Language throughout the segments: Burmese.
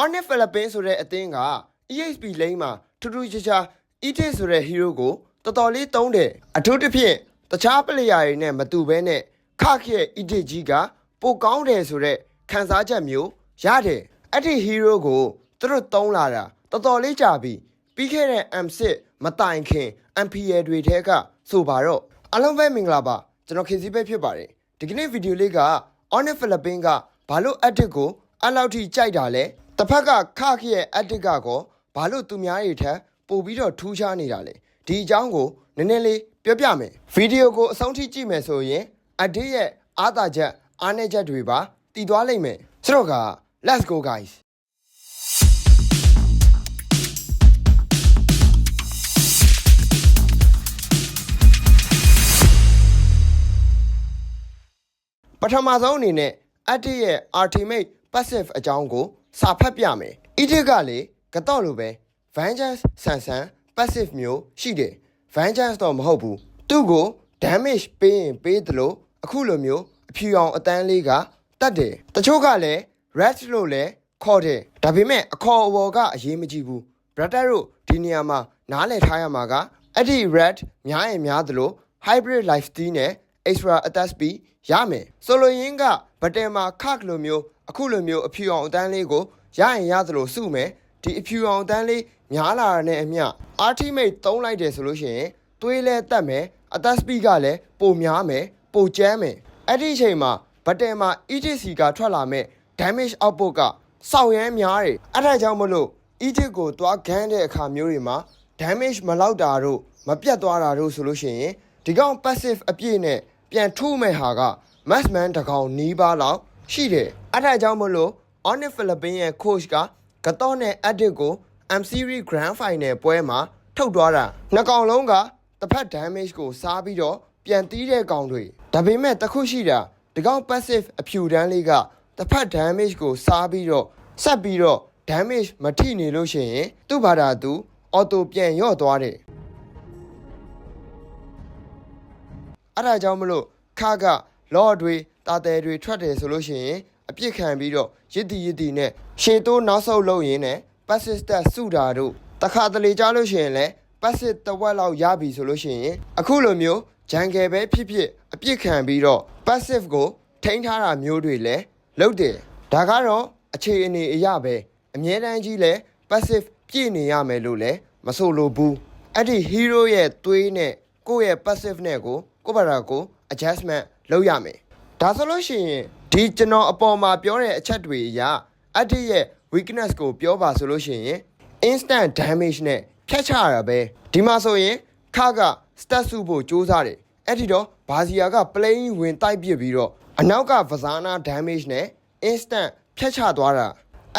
Ornith Philippines ဆိုတဲ့အသင်းက EXP lane မှာထူးထူးခြားခြား ET ဆိုတဲ့ hero ကိုတော်တော်လေးသုံးတယ်အထူးသဖြင့်တခြားပလေယာတွေနဲ့မတူဘဲနဲ့ခခရဲ့ ET ကြီးကပိုကောင်းတယ်ဆိုတဲ့ခံစားချက်မျိုးရတယ်အဲ့ဒီ hero ကိုသူတို့သုံးလာတာတော်တော်လေးကြာပြီပြီးခဲ့တဲ့ M6 မတိုင်ခင် MPL တွေထဲကဆိုပါတော့အားလုံးပဲမင်္ဂလာပါကျွန်တော်ခင်စီပဲဖြစ်ပါတယ်ဒီကနေ့ဗီဒီယိုလေးက Honest Philippines ကဘာလို့ edit ကိုအဲ့လောက်ထိကြိုက်တာလဲ တစ်ဖက်ကခခရဲ့ edit ကကောဘာလို့သူများတွေထက်ပို့ပြီးတော့ထူးခြားနေတာလဲဒီအကြောင်းကိုနည်းနည်းလေးပြောပြမယ်ဗီဒီယိုကိုအဆုံးထိကြည့်မယ်ဆိုရင် edit ရဲ့အားသာချက်အားနည်းချက်တွေပါတည်သွားလိမ့်မယ်ဆိုတော့က let's go guys ပထမဆုံးအနေနဲ့ Edit ရဲ့ Ultimate Passive အကြောင်းကို စာဖတ်ပြမယ်။ Edit ကလေကတော့လိုပဲ Vengeance ဆန်ဆန် Passive မျိုးရှိတယ်။ Vengeance တော့မဟုတ်ဘူး။သူ့ကို damage ပေးရင်ပေးသလိုအခုလိုမျိုးအဖြူအောင်အတန်းလေးကတတ်တယ်။တချို့ကလည်း red လို့လည်းခေါ်တယ်။ဒါပေမဲ့အခေါ်အဝေါ်ကအရေးမကြီးဘူး။ Brother တို့ဒီနေရာမှာနားလည်ထားရမှာကအဲ့ဒီ red များရင်များသလို hybrid lifesteal နဲ့ extra attack speed ရမယ်ဆိုလိုရင်းက ဘတ်တယ်မှာခက်လိုမျိုးအခုလိုမျိုးအဖြူအောင်အတန်းလေးကိုရရင်ရသလိုစုမယ်ဒီအဖြူအောင်အတန်းလေးများလာတာနဲ့အမျှ ultimate သုံးလိုက်တယ်ဆိုလို့ရှိရင်သွေးလဲတက်မယ် attack speed ကလည်းပိုများမယ်ပိုကျန်းမယ်အဲ့ဒီအချိန်မှာဘတ်တယ်မှာ ETC ကထွက်လာမဲ့ damage output ကစောက်ရမ်းများတယ်အဲ့ဒါကြောင့်မလို့ ETC ကိုတွားခန်းတဲ့အခါမျိုးတွေမှာ damage မလောက်တာတို့မပြတ်သွားတာတို့ဆိုလို့ရှိရင်ဒီကောင် passive အပြည့်နဲ့ပြန်ထုမဲ့ဟာက Maxman တကောင်နီးပါးလောက်ရှိတယ်အဲ့ဒါကြောင့်မလို့ Honest Philippines ရဲ့ coach ကကတော့နဲ့ edit ကို M Series Grand Final ပွဲမှာထုတ်သွားတာနှစ်ကောင်လုံးကတစ်ဖက် damage ကိုစားပြီးတော့ပြန်တီးတဲ့ကောင်တွေဒါပေမဲ့တစ်ခုရှိတာဒီကောင် passive အဖြူတန်းလေးကတစ်ဖက် damage ကိုစားပြီးတော့ဆက်ပြီးတော့ damage မထိနေလို့ရှိရင်သူ့ဘာသာသူ auto ပြန်ရော့သွားတယ်အဲ့ဒါကြောင့်မလို့ခါက လော့တွေတာတဲတွေထွက်တယ်ဆိုလို့ရှိရင်အပြစ်ခံပြီးတော့ရစ်တီရစ်တီနဲ့ရှေတိုးနောက်ဆုတ်လုပ်ရင်းနဲ့ passive stat စုတာတို့တခါတလေကြားလို့ရှိရင်လည်း passive တစ်ဝက်လောက်ရပြီဆိုလို့ရှိရင်အခုလိုမျိုးဂျန်ကယ်ပဲဖြစ်ဖြစ်အပြစ်ခံပြီးတော့ passive ကိုထိန်းထားတာမျိုးတွေလည်းလုပ်တယ်ဒါကတော့အခြေအနေအရာပဲအမြဲတမ်းကြီးလဲ passive ပြည့်နေရမယ်လို့လည်းမဆိုလိုဘူးအဲ့ဒီ hero ရဲ့သွေးနဲ့ကိုယ့်ရဲ့ passive နဲ့ကိုကိုယ့်ဘာသာကို adjustment လုပ်ရမယ်ဒါဆိုလို့ရှိရင်ဒီကျွန်တော်အပေါ်မှာပြောတဲ့အချက်တွေအရ edit ရဲ့ weakness ကိုပြောပါဆိုလို့ရှိရင် instant damage နဲ့ဖြတ်ချရတာပဲဒီမှာဆိုရင်ခါက stat စုဖို့စူးစမ်းတယ်အဲ့ဒီတော့ဘာစီယာက plane ဝင်တိုက်ပစ်ပြီးတော့အနောက်က Vazana damage နဲ့ instant ဖြတ်ချသွားတာ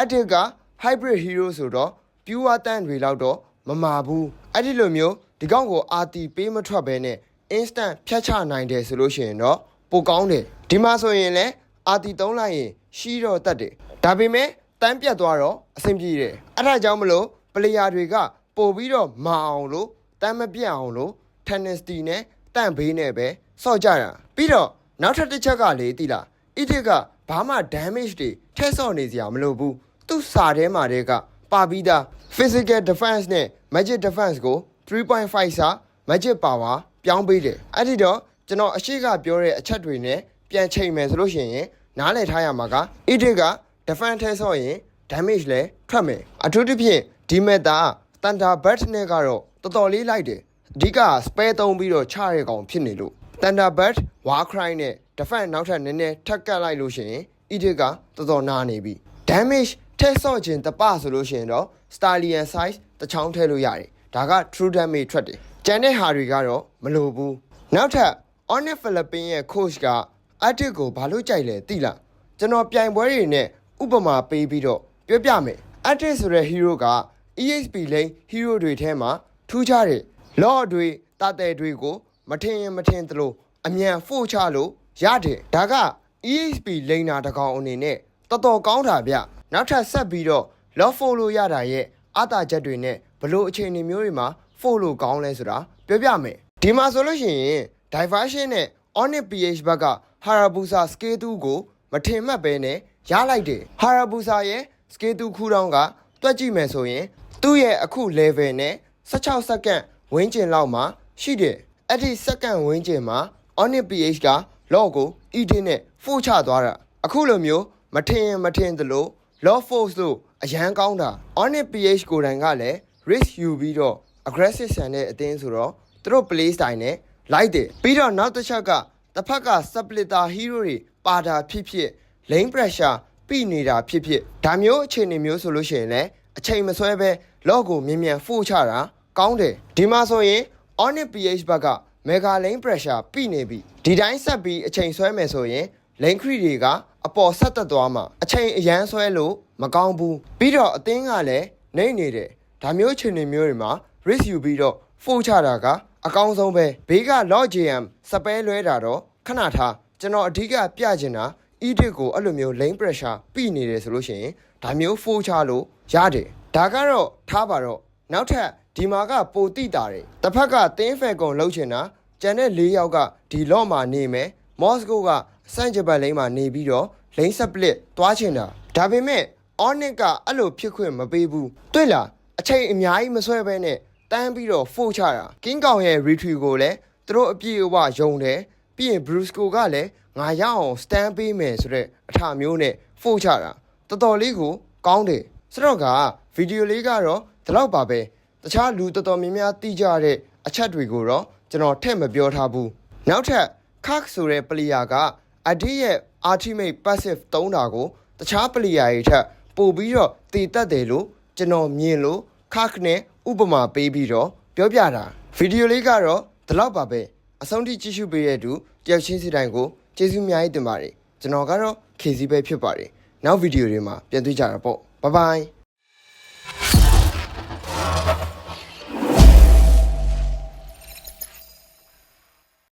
edit က hybrid hero ဆိုတော့ pure တန်တွေလောက်တော့မမာဘူးအဲ့ဒီလိုမျိုးဒီကောင်ကို RT ပေးမထွက်ဘဲနဲ့ instant ဖြတ်ချနိုင်တယ်ဆိုလို့ရှိရင်တော့ပိုကောင်းတယ်ဒီမှာဆိုရင်လည်း RT သုံးလိုက်ရင်ရှိတော့တတ်တယ်ဒါပေမဲ့တန်းပြတ်သွားတော့အဆင်ပြေတယ်အဲ့ဒါကြောင့်မလို့ပလေယာတွေကပို့ပြီးတော့မအောင်လို့တန်းမပြတ်အောင်လို့ tennis တီနဲ့တန့်ဘေးနဲ့ပဲစော့ကြတာပြီးတော့နောက်ထပ်တစ်ချက်ကလေတိလား edit ကဘာမှ damage တွေထည့်ဆော့နေစရာမလိုဘူးသူ့စာထဲမှာတည်းကပါပြီးသား physical defense နဲ့ magic defense ကို3.5စာ magic power ပြောင်းပေးတယ်အဲ့ဒီတော့ကျွန်တော်အရှိကပြောတဲ့အချက်တွေနဲ့ပြန်ချိန်မယ်ဆိုလို့ရှိရင်နားလည်ထားရမှာက edit က defense ထဲဆော့ရင် damage လဲထွက်မယ်အထူးသဖြင့်ဒီ meta thunderbird နဲ့ကတော့တော်တော်လေးလိုက်တယ်အဓိက spare သုံးပြီးတော့ချရဲကောင်ဖြစ်နေလို့ thunderbird warcry နဲ့ defense နောက်ထပ်နည်းနည်းထပ်ကတ်လိုက်လို့ရှိရင် edit ကတော်တော်နာနေပြီ damage ထည့်ဆော့ခြင်းတပဆိုလို့ရှိရင်တော့ stallion size တစ်ချောင်းထည့်လို့ရတယ်ဒါက true damage ထွက်တယ် ကျန်တဲ့ဟာတွေကတော့မလိုဘူးနောက်ထပ် Honest Philippines ရဲ့ coach က Arctic ကိုဘာလို့ကြိုက်လဲသိလားကျွန်တော်ပြိုင်ပွဲတွေနဲ့ဥပမာပေးပြီးတော့ပြောပြမယ် Arctic ဆိုတဲ့ hero က EXP lane hero တွေထဲမှာထူးခြားတယ် law တွေတာတဲ့တွေကို မထင်ရင်မထင်သလိုအမြန်ဖို့ချလို့ရတယ်ဒါက EXP laner တကောင်အနေနဲ့တော်တော်ကောင်းတာဗျနောက်ထပ်ဆက်ပြီးတော့ lock follow ရတာရဲ့အတာချက်တွေနဲ့ဘလို့အခြေအနေမျိုးတွေမှာ follow ကောင်းလဲဆိုတာပြောပြမယ်ဒီမှာဆိုလို့ရှိရင် diversion နဲ့ onic ph ဘက်က harabusa scale 2ကိုမထင်မှတ်ပဲနဲ့ရလိုက်တယ် harabusa ရဲ့စကေတူခူတောင်းကတွက်ကြည့်မယ်ဆိုရင် သူ့ရဲ့အခု level နဲ့16စက္ကန့်ဝန်းကျင်လောက်မှာရှိတယ်အဲ့ဒီစက္ကန့်ဝန်းကျင်မှာ Onyx PH က log ကို ED နဲ့ပို့ချသွားတာအခုလိုမျိုးမထင်ရင်မထင်သလို log force လို့အရန်ကောင်းတာ Onyx PH ကိုယ်တိုင်ကလည်း risk ယူပြီးတော့ aggressive ဆန်တဲ့အတင်းဆိုတော့သူတို့ play style နဲ့လိုက်တယ်ပြီးတော့နောက်တစ်ချက်ကတစ်ဖက်က splitter hero တွေပါတာဖြစ်ဖြစ် lane pressure ပြိနေတာဖြစ်ဖြစ်ဒါမျိုးအခြေအနေမျိုးဆိုလို့ရှိရင်လည်းအချိန်မဆွဲပဲ log ကိုမြင်မြန်ဖို့ချတာကောင်းတယ်ဒီမှာဆိုရင် Onyx PH ဘက်က mega lane pressure ပြိနေပြီဒီတိုင်းဆက်ပြီးအချိန်ဆွဲမယ်ဆိုရင် lane creep တွေကအပေါ်ဆက်တက်သွားမှာအချိန်အရန်ဆွဲလို့မကောင်းဘူးပြီးတော့အသင်းကလည်းနှိမ့်နေတယ်ဒါမျိုးအခြေအနေမျိုးတွေမှာ risk ယူပြီးတော့ဖို့ချတာကအကောင်းဆုံးပဲဘေးက log jam စပဲလွဲတာတော့ခဏထားကျွန်တော်အဓိကပြချင်တာ edit ကိုအဲ့လိုမျိုး lane pressure ပြိနေတယ်ဆိုလို့ရှိရင်ဒါမျိုးဖို့ချလို့ရတယ်ဒါကတော့ထားပါတော့နောက်ထပ်ဒီမှာကပိုတိတာတယ်တစ်ဖက်ကတင်းဖယ်ကုံလှုပ်ချင်တာကျန်တဲ့၄ယောက်ကဒီလော့မှာနေမယ်မော်စကိုကစန့်ဂျပန်လိန်းမှာနေပြီးတော့လိန်းဆက်ပလစ်သွားချင်တာဒါပေမဲ့ Onyx ကအဲ့လိုဖြစ်ခွင့်မပေးဘူးတွေ့လားအချိန်အများကြီးမဆွဲဘဲနဲ့ တန်းပြီးတော့ဖို့ချတာကင်းကောင်ရဲ့ retreat ကိုလည်းသူတို့အပြည့်အဝယုံတယ်ပြီးရင် Brusco ကလည်းငါရအောင် stand ပေးမယ်ဆိုတဲ့အထာမျိုးနဲ့ဖို့ချတာတော်တော်လေးကိုကောင်းတယ်ဆိုတော့ကဗီဒီယိုလေးကတော့ဒီလောက်ပါပဲတခြားလူတော်တော်များများသိကြတဲ့အချက်တွေကိုတော့ကျွန်တော်ထည့်မပြောထားဘူးနောက်ထပ် Kak ဆိုတဲ့ player ကအဒီရဲ့ ultimate passive သုံးတာကိုတခြား player တွေထက်ပို့ပြီးတော့တည်တတ်တယ်လို့ကျွန်တော်မြင်လို့ Kak နဲ့ဥပမာပေးပြီးတော့ပြောပြတာဗီဒီယိုလေးကတော့ဒီလောက်ပါပဲအဆုံးထိကြည့်ရှုပေးတဲ့သူတယောက်ချင်းစီတိုင်းကိုကျေးဇူးအများကြီးတင်ပါတယ်ကျွန်တော်ကတော့ KC ပဲဖြစ်ပါတယ်နောက်ဗီဒီယိုတွေမှာပြန်တွေ့ကြတာပေါ့ဘိုင်ဘိုင်